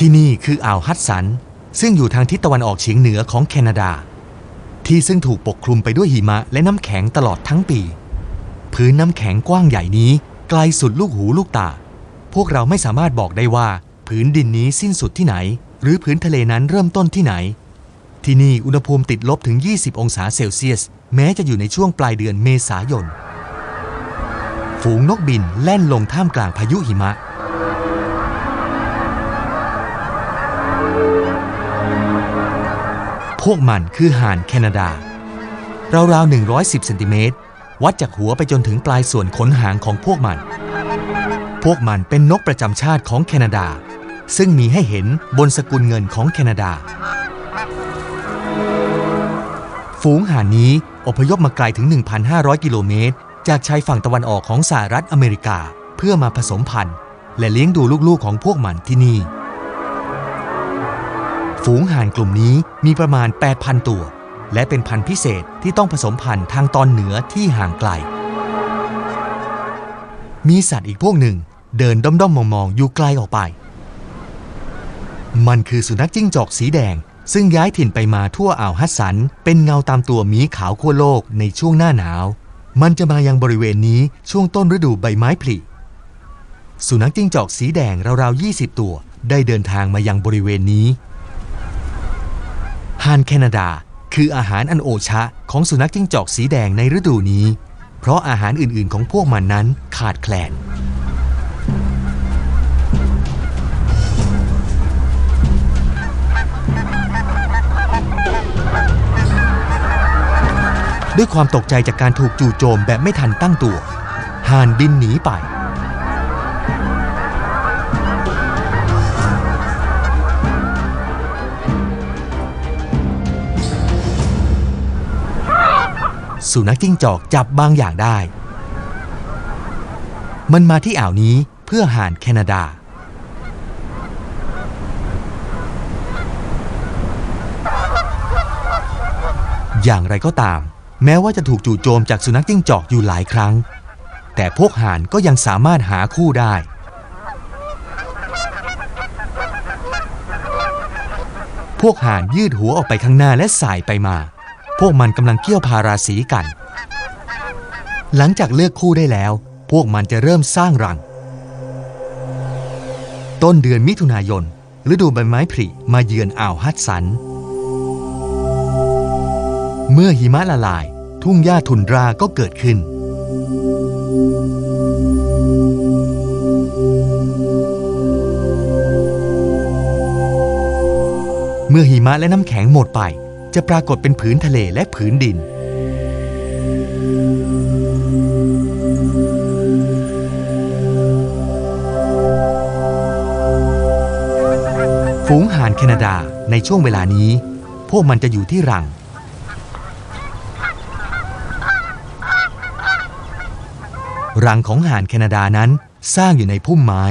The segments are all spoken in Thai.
ที่นี่คืออ่าวฮัดสัน ซึ่งอยู่ทางทิศตะวันออกเฉียงเหนือของแคนาดา ที่ซึ่งถูกปกคลุมไปด้วยหิมะและน้ำแข็งตลอดทั้งปี พื้นน้ำแข็งกว้างใหญ่นี้ไกลสุดลูกหูลูกตา พวกเราไม่สามารถบอกได้ว่าผืนดินนี้สิ้นสุดที่ไหน หรือพื้นทะเลนั้นเริ่มต้นที่ไหน ที่นี่อุณหภูมิติดลบถึง 20 องศาเซลเซียส แม้จะอยู่ในช่วงปลายเดือนเมษายน ฝูงนกบินแล่นลงท่ามกลางพายุหิมะ วกมันคือห่านแคนาดาราวๆ 110เซนติเมตร วัดจากหัวไปจนถึงปลายส่วนขนหางของพวกมัน พวกมันเป็นนกประจำชาติของแคนาดา ซึ่งมีให้เห็นบนสกุลเงินของแคนาดา ฝูงห่านนี้อพยพมาไกลถึง 1,500 กิโลเมตร จากชายฝั่งตะวันออกของสหรัฐอเมริกา เพื่อมาผสมพันธุ์ และเลี้ยงดูลูกๆของพวกมันที่นี่ ฝูงห่านกลุ่มนี้มีประมาณ 8,000 ตัว และเป็นพันธุ์พิเศษที่ต้องผสมพันธุ์ทางตอนเหนือที่ห่างไกล มีสัตว์อีกพวกหนึ่งเดินด้อมๆมองๆอยู่ไกลออกไป มันคือสุนัขจิ้งจอกสีแดง ซึ่งย้ายถิ่นไปมาทั่วอ่าวฮัดสัน เป็นเงาตามตัวหมีขาวขั้วโลกในช่วงหน้าหนาว มันจะมายังบริเวณนี้ช่วงต้นฤดูใบไม้ผลิสุนัขจิ้งจอกสีแดงราวๆ 20 ตัว ได้เดินทางมายังบริเวณนี้ ห่านแคนาดา คืออาหารอันโอชะของสุนัขจิ้งจอกสีแดงในฤดูนี้ เพราะอาหารอื่น ๆ ของพวกมันนั้นขาดแคลนด้วยความตกใจจากการถูกจู่โจมแบบไม่ทันตั้งตัวห่านบินหนีไป สุนัขจิ้งจอกจับบางอย่างได้ มันมาที่อ่าวนี้เพื่อห่านแคนาดา อย่างไรก็ตาม แม้ว่าจะถูกจู่โจมจากสุนัขจิ้งจอกอยู่หลายครั้ง แต่พวกห่านก็ยังสามารถหาคู่ได้พวกห่านยืดหัวออกไปข้างหน้าและสายไปมา พวกมันกำลังเกี่ยวพาราสีกัน หลังจากเลือกคู่ได้แล้ว พวกมันจะเริ่มสร้างรัง ต้นเดือนมิถุนายน ฤดูใบไม้ผลิมาเยือนอ่าวฮัดสัน เมื่อหิมะละลาย ทุ่งหญ้าทุนราก็เกิดขึ้น เมื่อหิมะและน้ำแข็งหมดไป จะปรากฏเป็นผืนทะเลและผืนดิน ฝูงห่านแคนาดาในช่วงเวลานี้ พวกมันจะอยู่ที่รัง รังของห่านแคนาดานั้นสร้างอยู่ในพุ่มไม้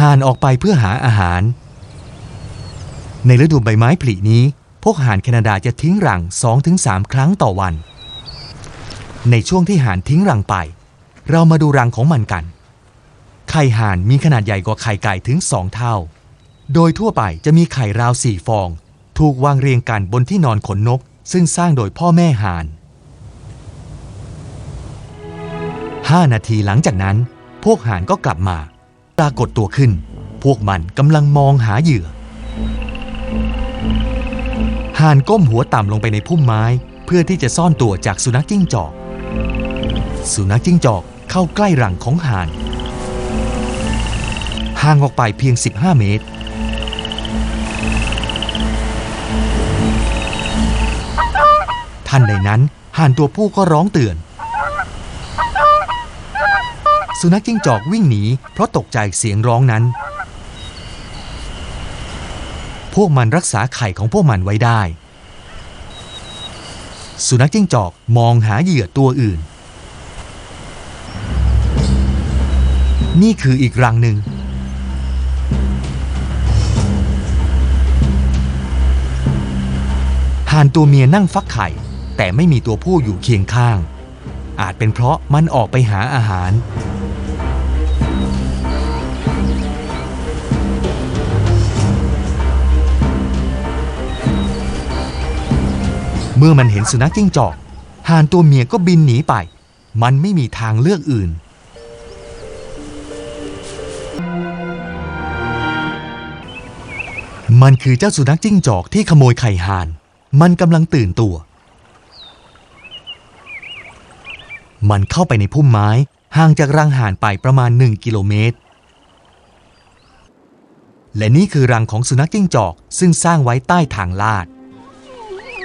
ห่านออกไปเพื่อหาอาหาร ในฤดูใบไม้ผลินี้ พวกห่านแคนาดาจะทิ้งรัง 2-3 ครั้งต่อวัน ในช่วงที่ห่านทิ้งรังไป เรามาดูรังของมันกัน ไข่ห่านมีขนาดใหญ่กว่าไข่ไก่ถึง 2 เท่า โดยทั่วไปจะมีไข่ราว 4 ฟอง ถูกวางเรียงกันบนที่นอนขนนก ซึ่งสร้างโดยพ่อแม่ห่าน 5 นาทีหลังจากนั้น พวกห่านก็กลับมา รากฏตัวขึ้น พวกมันกำลังมองหาเหยื่อห่านก้มหัวต่ำลงไปในพุ่มไม้ เพื่อที่จะซ่อนตัวจากสุนัขจิ้งจอก สุนัขจิ้งจอกเข้าใกล้รังของห่าน ห่างออกไปเพียง 15 เมตรทันใดนั้นห่านตัวผู้ก็ร้องเตือน สุนัขจิ้งจอกวิ่งหนีเพราะตกใจเสียงร้องนั้น พวกมันรักษาไข่ของพวกมันไว้ได้ สุนัขจิ้งจอกมองหาเหยื่อตัวอื่น นี่คืออีกรังหนึ่งห่านตัวเมียนั่งฟักไข่ แต่ไม่มีตัวผู้อยู่เคียงข้าง อาจเป็นเพราะมันออกไปหาอาหาร เมื่อมันเห็นสุนัขจิ้งจอกห่านตัวเมียก็บินหนีไป มันไม่มีทางเลือกอื่น มันคือเจ้าสุนัขจิ้งจอกที่ขโมยไข่ห่าน มันกำลังตื่นตัว มันเข้าไปในพุ่มไม้ห่างจากรังห่านไปประมาณ 1 กิโลเมตร และนี่คือรังของสุนัขจิ้งจอกซึ่งสร้างไว้ใต้ทางลาด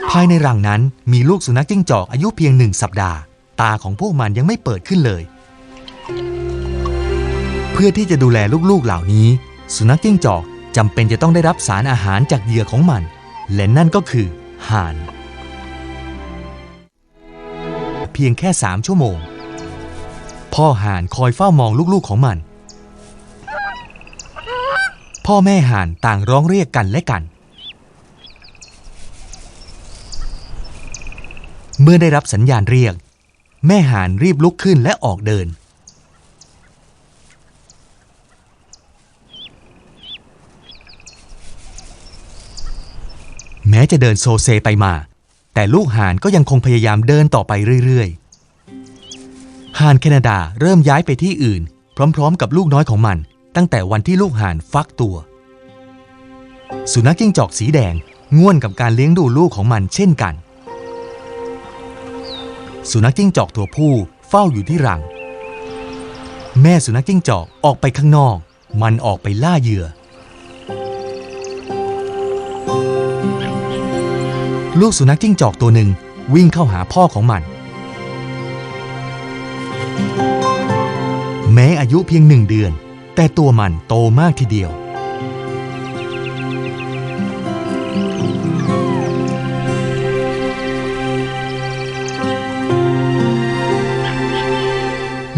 ภายในรังนั้นมีลูกสุนัขจิ้งจอกอายุเพียงหนึ่งสัปดาห์ ตาของพวกมันยังไม่เปิดขึ้นเลย เพื่อที่จะดูแลลูกๆเหล่านี้ สุนัขจิ้งจอกจำเป็นจะต้องได้รับสารอาหารจากเหยื่อของมัน และนั่นก็คือห่าน เพียงแค่3ชั่วโมง พ่อห่านคอยเฝ้ามองลูกๆของมัน พ่อแม่ห่านต่างร้องเรียกกันและกัน เมื่อได้รับสัญญาณเรียก แม่ห่านรีบลุกขึ้นและออกเดิน แม้จะเดินโซเซไปมา แต่ลูกห่านก็ยังคงพยายามเดินต่อไปเรื่อยๆห่านแคนาดาเริ่มย้ายไปที่อื่น พร้อมๆ กับลูกน้อยของมัน ตั้งแต่วันที่ลูกห่านฟักตัว สุนัขจิ้งจอกสีแดงง่วนกับการเลี้ยงดูลูกของมันเช่นกัน สุนัขจิ้งจอกตัวผู้เฝ้าอยู่ที่รัง แม่สุนัขจิ้งจอกออกไปข้างนอก มันออกไปล่าเหยื่อ ลูกสุนัขจิ้งจอกตัวหนึ่งวิ่งเข้าหาพ่อของมัน แม้อายุเพียงหนึ่งเดือน แต่ตัวมันโตมากทีเดียว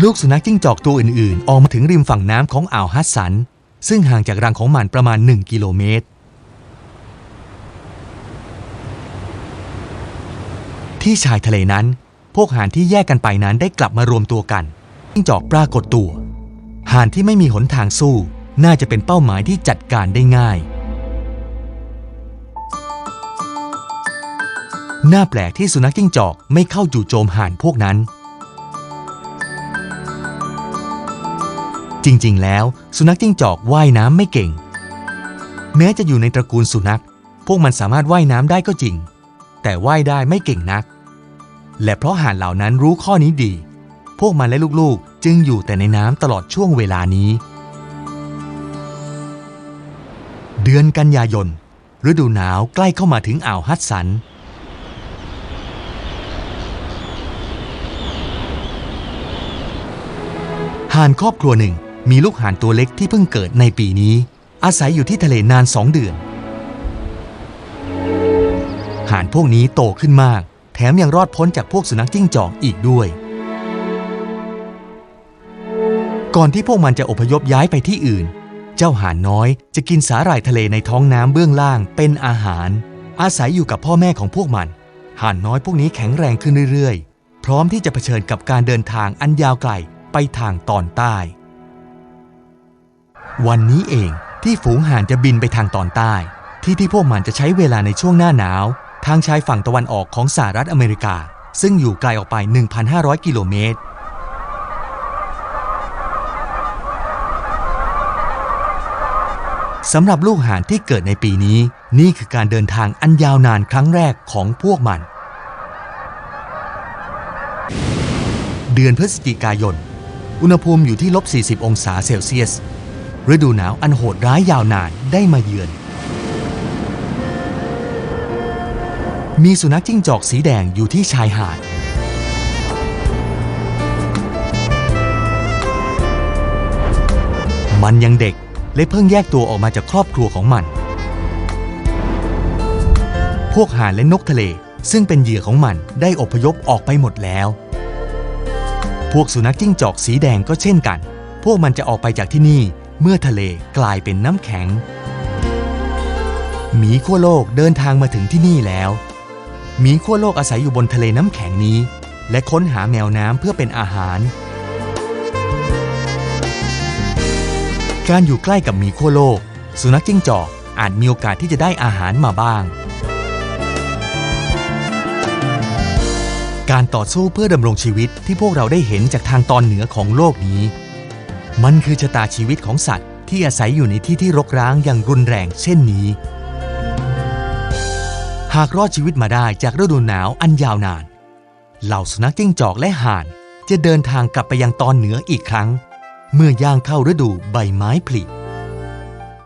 ลูกสุนัขจิ้งจอกตัวอื่นๆ ออกมาถึงริมฝั่งน้ำของอ่าวฮัดสัน ซึ่งห่างจากรังของมันประมาณ 1 กิโลเมตร ที่ชายทะเลนั้น พวกห่านที่แยกกันไปนั้นได้กลับมารวมตัวกัน จิ้งจอกปรากฏตัวห่านที่ไม่มีหนทางสู้ น่าจะเป็นเป้าหมายที่จัดการได้ง่าย น่าแปลกที่สุนัขจิ้งจอกไม่เข้าจู่โจมห่านพวกนั้น จริงๆ แล้ว สุนัขจิ้งจอกว่ายน้ำไม่เก่ง แม้จะอยู่ในตระกูลสุนัข พวกมันสามารถว่ายน้ำได้ก็จริง แต่ว่ายได้ไม่เก่งนัก และเพราะห่านเหล่านั้นรู้ข้อนี้ดี พวกมันและลูกๆ จึงอยู่แต่ในน้ำตลอดช่วงเวลานี้ เดือนกันยายนฤดูหนาวใกล้เข้ามาถึงอ่าวฮัดสัน ห่านครอบครัวหนึ่ง มีลูกห่านตัวเล็กที่เพิ่งเกิดในปีนี้ อาศัยอยู่ที่ทะเลนานสองเดือน ห่านพวกนี้โตขึ้นมาก แถมยังรอดพ้นจากพวกสุนัขจิ้งจอกอีกด้วย ก่อนที่พวกมันจะอพยพย้ายไปที่อื่น เจ้าห่านน้อยจะกินสาหร่ายทะเลในท้องน้ำเบื้องล่างเป็นอาหาร อาศัยอยู่กับพ่อแม่ของพวกมัน ห่านน้อยพวกนี้แข็งแรงขึ้นเรื่อยๆ พร้อมที่จะเผชิญกับการเดินทางอันยาวไกลไปทางตอนใต้ วันนี้เองที่ฝูงห่านจะบินไปทางตอนใต้ ที่ที่พวกมันจะใช้เวลาในช่วงหน้าหนาว ทางชายฝั่งตะวันออกของสหรัฐอเมริกา ซึ่งอยู่ไกลออกไป 1,500 กิโลเมตร สำหรับลูกห่านที่เกิดในปีนี้ นี่คือการเดินทางอันยาวนานครั้งแรกของพวกมัน เดือนพฤศจิกายน อุณหภูมิอยู่ที่ลบ 40 องศาเซลเซียส ฤดูหนาวอันโหดร้ายยาวนานได้มาเยือน มีสุนัขจิ้งจอกสีแดงอยู่ที่ชายหาด มันยังเด็กและเพิ่งแยกตัวออกมาจากครอบครัวของมัน พวกห่านและนกทะเลซึ่งเป็นเหยื่อของมันได้อพยพออกไปหมดแล้ว พวกสุนัขจิ้งจอกสีแดงก็เช่นกัน พวกมันจะออกไปจากที่นี่ เมื่อทะเลกลายเป็นน้ำแข็ง หมีขั้วโลกเดินทางมาถึงที่นี่แล้ว หมีขั้วโลกอาศัยอยู่บนทะเลน้ำแข็งนี้ และค้นหาแมวน้ำเพื่อเป็นอาหาร การอยู่ใกล้กับหมีขั้วโลก สุนัขจิ้งจอกอาจมีโอกาสที่จะได้อาหารมาบ้าง การต่อสู้เพื่อดำรงชีวิตที่พวกเราได้เห็นจากทางตอนเหนือของโลกนี้ มันคือชะตาชีวิตของสัตว์ที่อาศัยอยู่ในที่ที่รกร้างอย่างรุนแรงเช่นนี้ หากรอดชีวิตมาได้จากฤดูหนาวอันยาวนาน เหล่าสุนัขจิ้งจอกและห่านจะเดินทางกลับไปยังตอนเหนืออีกครั้ง เมื่อย่างเข้าฤดูใบไม้ผลิ